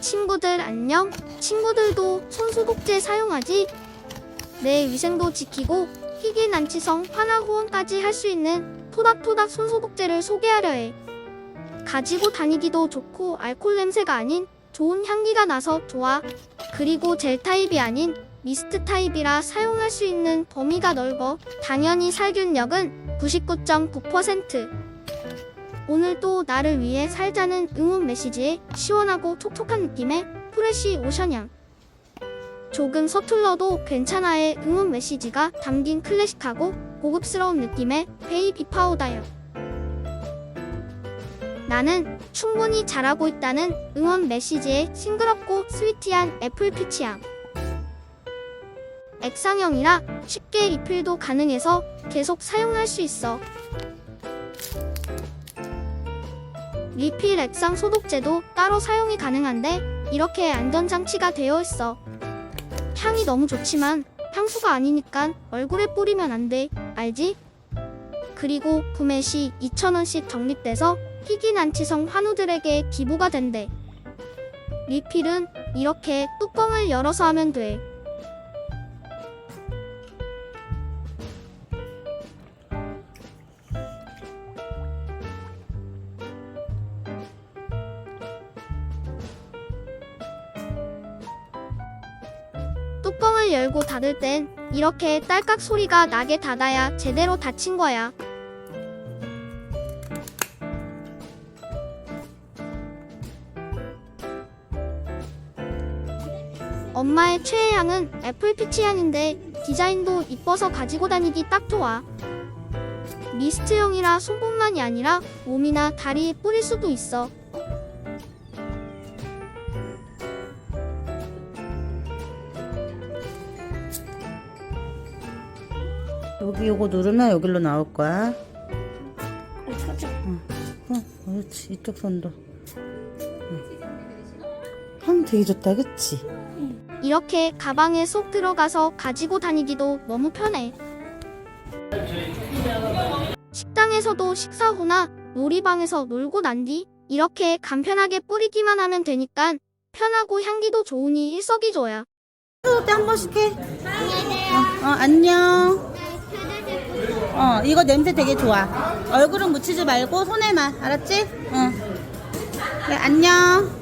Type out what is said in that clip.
친구들 안녕. 친구들도 손소독제 사용하지? 내 위생도 지키고 희귀 난치성 환화 후원까지 할 수 있는 토닥토닥 손소독제를 소개하려 해. 가지고 다니기도 좋고 알코올 냄새가 아닌 좋은 향기가 나서 좋아. 그리고 젤 타입이 아닌 미스트 타입이라 사용할 수 있는 범위가 넓어. 당연히 살균력은 99.9%. 오늘도 나를 위해 살자는 응원 메시지에 시원하고 촉촉한 느낌의 프레시 오션향. 조금 서툴러도 괜찮아의 응원 메시지가 담긴 클래식하고 고급스러운 느낌의 베이비 파우더요. 나는 충분히 잘하고 있다는 응원 메시지에 싱그럽고 스위티한 애플 피치향. 액상형이라 쉽게 리필도 가능해서 계속 사용할 수 있어. 리필 액상 소독제도 따로 사용이 가능한데 이렇게 안전장치가 되어 있어. 향이 너무 좋지만 향수가 아니니까 얼굴에 뿌리면 안 돼. 알지? 그리고 구매 시 2,000원씩 적립돼서 희귀 난치성 환우들에게 기부가 된대. 리필은 이렇게 뚜껑을 열어서 하면 돼. 뚜껑을 열고 닫을 땐 이렇게 딸깍 소리가 나게 닫아야 제대로 닫힌 거야. 엄마의 최애 향은 애플 피치 향인데 디자인도 이뻐서 가지고 다니기 딱 좋아. 미스트형이라 손뿐만이 아니라 몸이나 다리에 뿌릴 수도 있어. 여기 요거 누르면 여기로 나올 거야. 응. 어, 그렇지. 이쪽 손도. 응. 향 되게 좋다, 그치? 이렇게 가방에 쏙 들어가서 가지고 다니기도 너무 편해. 식당에서도 식사 후나 놀이방에서 놀고 난 뒤 이렇게 간편하게 뿌리기만 하면 되니까 편하고 향기도 좋으니 일석이조야. 한 번씩 해. 어, 안녕. 어, 이거 냄새 되게 좋아. 얼굴은 묻히지 말고 손에만. 알았지? 응. 그래, 안녕.